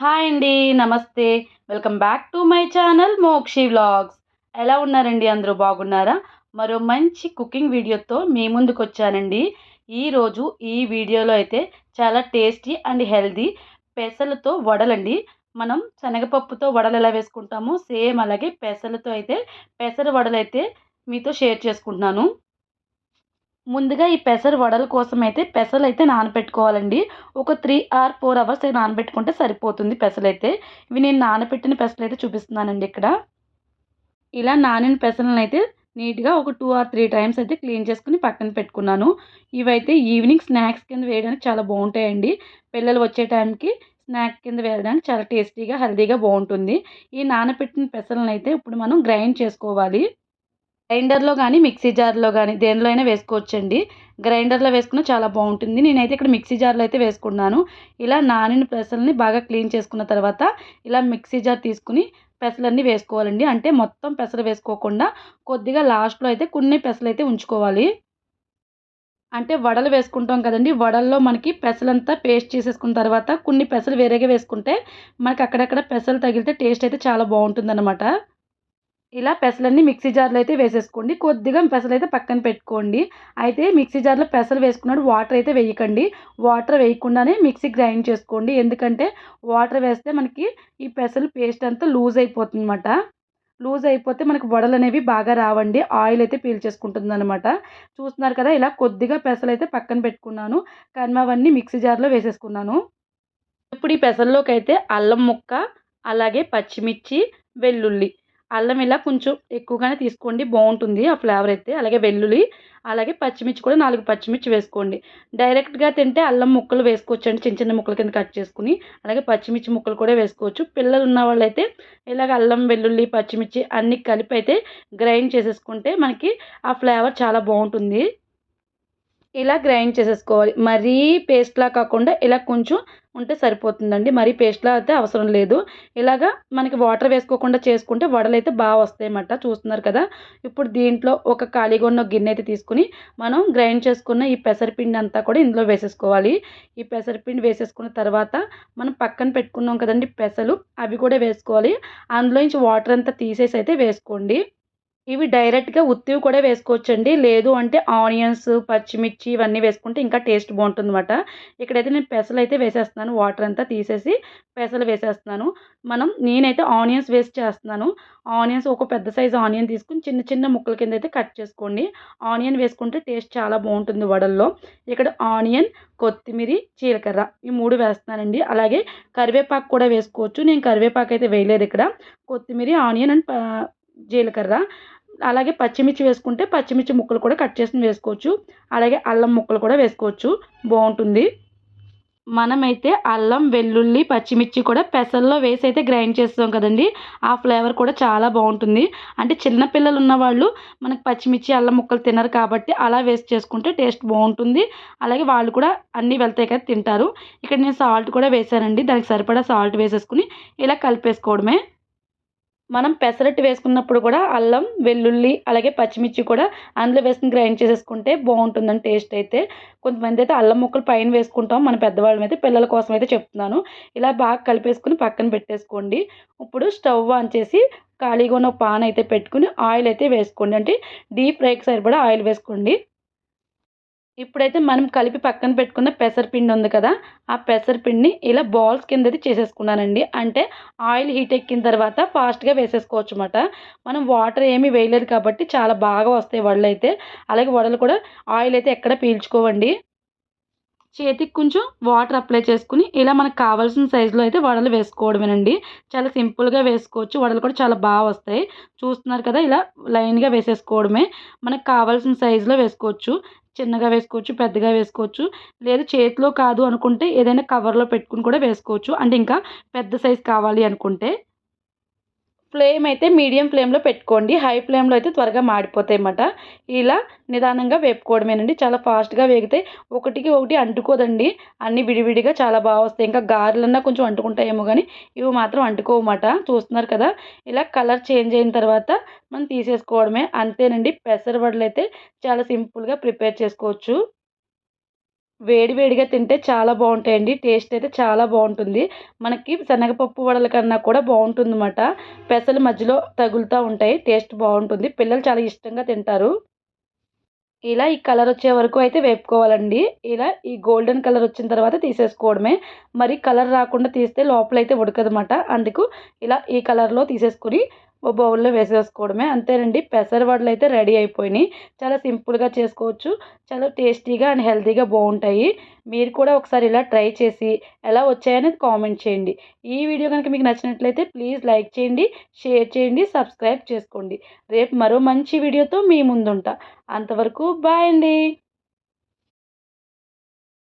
Hi అండి నమస్తే. Welcome back to my channel Mokshi vlogs. ఎలా ఉన్నారండి? అందరూ బాగున్నారా? మరో మంచి కుకింగ్ వీడియోతో మీ ముందుకు వచ్చానండి. ఈరోజు ఈ వీడియోలో అయితే చాలా టేస్టీ అండ్ హెల్దీ పెసలతో వడలండి. మనం శనగపప్పుతో వడలు ఎలా వేసుకుంటామో సేమ్ అలాగే పెసలతో అయితే పెసర వడలు అయితే మీతో షేర్ చేసుకుంటున్నాను. ముందుగా ఈ పెసర వడల కోసం అయితే పెసలు అయితే నానబెట్టుకోవాలండి. ఒక త్రీ ఆర్ ఫోర్ అవర్స్ అయితే నానబెట్టుకుంటే సరిపోతుంది పెసలు అయితే ఇవి నేను నానబెట్టిన పెసలు అయితే చూపిస్తున్నానండి ఇక్కడ. ఇలా నానిన పెసలను అయితే నీట్గా ఒక టూ ఆర్ త్రీ టైమ్స్ అయితే క్లీన్ చేసుకుని పక్కన పెట్టుకున్నాను. ఇవైతే ఈవినింగ్ స్నాక్స్ కింద వేయడానికి చాలా బాగుంటాయండి. పిల్లలు వచ్చే టైంకి స్నాక్ కింద వేయడానికి చాలా టేస్టీగా హెల్దీగా బాగుంటుంది. ఈ నానబెట్టిన పెసలను అయితే ఇప్పుడు మనం గ్రైండ్ చేసుకోవాలి. గ్రైండర్లో కానీ మిక్సీ జార్లో కానీ దేనిలో అయినా వేసుకోవచ్చండి. గ్రైండర్లో వేసుకున్న చాలా బాగుంటుంది. నేనైతే ఇక్కడ మిక్సీ జార్లో అయితే వేసుకున్నాను. ఇలా నానిన పెసల్ని బాగా క్లీన్ చేసుకున్న తర్వాత ఇలా మిక్సీ జార్ తీసుకుని పెసలన్నీ వేసుకోవాలండి. అంటే మొత్తం పెసలు వేసుకోకుండా కొద్దిగా లాస్ట్లో అయితే కొన్ని పెసలు అయితే ఉంచుకోవాలి. అంటే వడలు వేసుకుంటాం కదండి. వడల్లో మనకి పెసలంతా పేస్ట్ చేసేసుకున్న తర్వాత కొన్ని పెసలు వేరేగా వేసుకుంటే మనకి అక్కడక్కడ పెసలు తగిలితే టేస్ట్ అయితే చాలా బాగుంటుందన్నమాట. ఇలా పెసలన్నీ మిక్సీ జార్లో అయితే వేసేసుకోండి. కొద్దిగా పెసలు అయితే పక్కన పెట్టుకోండి. అయితే మిక్సీ జార్లో పెసలు వేసుకున్నాడు వాటర్ అయితే వేయకండి. వాటర్ వేయకుండానే మిక్సీ గ్రైండ్ చేసుకోండి. ఎందుకంటే వాటర్ వేస్తే మనకి ఈ పెసలు పేస్ట్ అంతా లూజ్ అయిపోతుంది అనమాట లూజ్ అయిపోతే మనకి వడలు అనేవి బాగా రావండి. ఆయిల్ అయితే పీల్చేసుకుంటుంది అనమాట చూస్తున్నారు కదా ఇలా కొద్దిగా పెసలు అయితే పక్కన పెట్టుకున్నాను. కన్మవన్నీ మిక్సీ జార్లో వేసేసుకున్నాను. ఇప్పుడు ఈ పెసల్లోకి అయితే అల్లం ముక్క అలాగే పచ్చిమిర్చి వెల్లుల్లి అల్లం ఇలా కొంచెం ఎక్కువగానే తీసుకోండి. బాగుంటుంది ఆ ఫ్లేవర్ అయితే. అలాగే వెల్లుల్లి అలాగే పచ్చిమిర్చి కూడా నాలుగు పచ్చిమిర్చి వేసుకోండి. డైరెక్ట్గా తింటే అల్లం ముక్కలు వేసుకోవచ్చు అండి చిన్న చిన్న ముక్కల కింద కట్ చేసుకుని అలాగే పచ్చిమిర్చి ముక్కలు కూడా వేసుకోవచ్చు. పిల్లలు ఉన్న వాళ్ళైతే ఇలాగ అల్లం వెల్లుల్లి పచ్చిమిర్చి అన్నీ కలిపి అయితే గ్రైండ్ చేసేసుకుంటే మనకి ఆ ఫ్లేవర్ చాలా బాగుంటుంది. ఇలా గ్రైండ్ చేసేసుకోవాలి. మరీ పేస్ట్లా కాకుండా ఇలా కొంచెం ఉంటే సరిపోతుందండి. మరీ పేస్ట్లా అయితే అవసరం లేదు. ఇలాగా మనకి వాటర్ వేసుకోకుండా చేసుకుంటే వడలు అయితే బాగా వస్తాయన్నమాట. చూస్తున్నారు కదా? ఇప్పుడు దీంట్లో ఒక ఖాళీగా ఉన్న గిన్నె అయితే తీసుకుని మనం గ్రైండ్ చేసుకున్న ఈ పెసరపిండి అంతా కూడా ఇందులో వేసేసుకోవాలి. ఈ పెసరపిండి వేసేసుకున్న తర్వాత మనం పక్కన పెట్టుకున్నాం కదండి పెసలు అవి కూడా వేసుకోవాలి. అందులో నుంచి వాటర్ అంతా తీసేసి అయితే వేసుకోండి. ఇవి డైరెక్ట్గా ఉత్తివి కూడా వేసుకోవచ్చండి. లేదు అంటే ఆనియన్స్ పచ్చిమిర్చి ఇవన్నీ వేసుకుంటే ఇంకా టేస్ట్ బాగుంటుంది అనమాట ఇక్కడైతే నేను పెసలు అయితే వేసేస్తున్నాను. వాటర్ అంతా తీసేసి పెసలు వేసేస్తున్నాను. మనం నేనైతే ఆనియన్స్ వేస్ట్ చేస్తున్నాను. ఆనియన్స్ ఒక పెద్ద సైజు ఆనియన్ తీసుకుని చిన్న చిన్న ముక్కల కింద అయితే కట్ చేసుకోండి. ఆనియన్ వేసుకుంటే టేస్ట్ చాలా బాగుంటుంది వడల్లో. ఇక్కడ ఆనియన్ కొత్తిమీర జీలకర్ర ఈ మూడు వేస్తున్నానండి. అలాగే కరివేపాకు కూడా వేసుకోవచ్చు. నేను కరివేపాకు అయితే వేయలేదు ఇక్కడ. కొత్తిమీర ఆనియన్ అండ్ జీలకర్ర అలాగే పచ్చిమిర్చి వేసుకుంటే పచ్చిమిర్చి ముక్కలు కూడా కట్ చేసి వేసుకోవచ్చు. అలాగే అల్లం ముక్కలు కూడా వేసుకోవచ్చు. బాగుంటుంది. మనమైతే అల్లం వెల్లుల్లి పచ్చిమిర్చి కూడా పెసల్లో వేసి అయితే గ్రైండ్ చేస్తాం కదండి. ఆ ఫ్లేవర్ కూడా చాలా బాగుంటుంది. అంటే చిన్నపిల్లలు ఉన్నవాళ్ళు మనకు పచ్చిమిర్చి అల్లం ముక్కలు తినరు కాబట్టి అలా వేస్ట్ చేసుకుంటే టేస్ట్ బాగుంటుంది. అలాగే వాళ్ళు కూడా అన్నీ వెళ్తాయి కదా తింటారు. ఇక్కడ నేను సాల్ట్ కూడా వేసానండి. దానికి సరిపడా సాల్ట్ వేసేసుకుని ఇలా కలిపేసుకోవడమే. మనం పెసరట్టు వేసుకున్నప్పుడు కూడా అల్లం వెల్లుల్లి అలాగే పచ్చిమిర్చి కూడా అందులో వేసుకుని గ్రైండ్ చేసేసుకుంటే బాగుంటుందని టేస్ట్ అయితే. కొంతమంది అయితే అల్లం ముక్కలు పైన వేసుకుంటాం. మన పెద్దవాళ్ళం అయితే పిల్లల కోసం అయితే చెప్తున్నాను. ఇలా బాగా కలిపేసుకుని పక్కన పెట్టేసుకోండి. ఇప్పుడు స్టవ్ ఆన్ చేసి ఖాళీగా ఉన్న పాన్ అయితే పెట్టుకుని ఆయిల్ అయితే వేసుకోండి. అంటే డీప్ ఫ్రైకి సరిపడా ఆయిల్ వేసుకోండి. ఇప్పుడైతే మనం కలిపి పక్కన పెట్టుకున్న పెసరపిండి ఉంది కదా ఆ పెసరపిండిని ఇలా బాల్స్ కింద అయితే చేసేసుకున్నానండి. అంటే ఆయిల్ హీట్ ఎక్కిన తర్వాత ఫాస్ట్గా వేసేసుకోవచ్చు అనమాట మనం వాటర్ ఏమీ వేయలేదు కాబట్టి చాలా బాగా వస్తాయి వడలు అయితే. అలాగే వడలు కూడా ఆయిల్ అయితే ఎక్కడ పీల్చుకోవండి. చేతికి కొంచెం వాటర్ అప్లై చేసుకుని ఇలా మనకు కావాల్సిన సైజులో అయితే వడలు వేసుకోవడమేనండి. చాలా సింపుల్గా వేసుకోవచ్చు. వడలు కూడా చాలా బాగా వస్తాయి. చూస్తున్నారు కదా ఇలా లైన్గా వేసేసుకోవడమే. మనకు కావాల్సిన సైజులో వేసుకోవచ్చు. చిన్నగా వేసుకోవచ్చు పెద్దగా వేసుకోవచ్చు లేదు చేతిలో కాదు అనుకుంటే ఏదైనా కవర్లో పెట్టుకుని కూడా వేసుకోవచ్చు. అంటే ఇంకా పెద్ద సైజ్ కావాలి అనుకుంటే ఫ్లేమ్ అయితే మీడియం ఫ్లేమ్లో పెట్టుకోండి. హై ఫ్లేమ్లో అయితే త్వరగా మాడిపోతాయి అన్నమాట. ఇలా నిదానంగా వేపుకోవడమేనండి. చాలా ఫాస్ట్గా వేగితే ఒకటికి ఒకటి అంటుకోదండి. అన్ని విడివిడిగా చాలా బాగా వస్తాయి. ఇంకా గారెలన్నా కొంచెం అంటుకుంటాయేమో కానీ ఇవి మాత్రం అంటుకోవమాట చూస్తున్నారు కదా? ఇలా కలర్ చేంజ్ అయిన తర్వాత మనం తీసేసుకోవడమే. అంతేనండి. పెసరవడలు అయితే చాలా సింపుల్గా ప్రిపేర్ చేసుకోవచ్చు. వేడివేడిగా తింటే చాలా బాగుంటాయండి. టేస్ట్ అయితే చాలా బాగుంటుంది. మనకి శనగపప్పు వడల కన్నా కూడా బాగుంటుంది అన్నమాట పెసలు మధ్యలో తగులుతూ ఉంటాయి. టేస్ట్ బాగుంటుంది. పిల్లలు చాలా ఇష్టంగా తింటారు. ఇలా ఈ కలర్ వచ్చే వరకు అయితే వేపుకోవాలండి. ఇలా ఈ గోల్డెన్ కలర్ వచ్చిన తర్వాత తీసేసుకోవడమే. మరి కలర్ రాకుండా తీస్తే లోపల అయితే ఉడకదన్నమాట. అందుకు ఇలా ఈ కలర్లో తీసేసుకుని ఓ బౌల్లో వేసేసుకోవడమే. అంతేనండి పెసరవడలు అయితే రెడీ అయిపోయినాయి. చాలా సింపుల్గా చేసుకోవచ్చు. చాలా టేస్టీగా అండ్ హెల్తీగా బాగుంటాయి. మీరు కూడా ఒకసారి ఇలా ట్రై చేసి ఎలా వచ్చాయనేది కామెంట్ చేయండి. ఈ వీడియో కనుక మీకు నచ్చినట్లయితే ప్లీజ్ లైక్ చేయండి షేర్ చేయండి సబ్స్క్రైబ్ చేసుకోండి. రేపు మరో మంచి వీడియోతో మీ ముందుంటా. అంతవరకు బాయ్ అండి.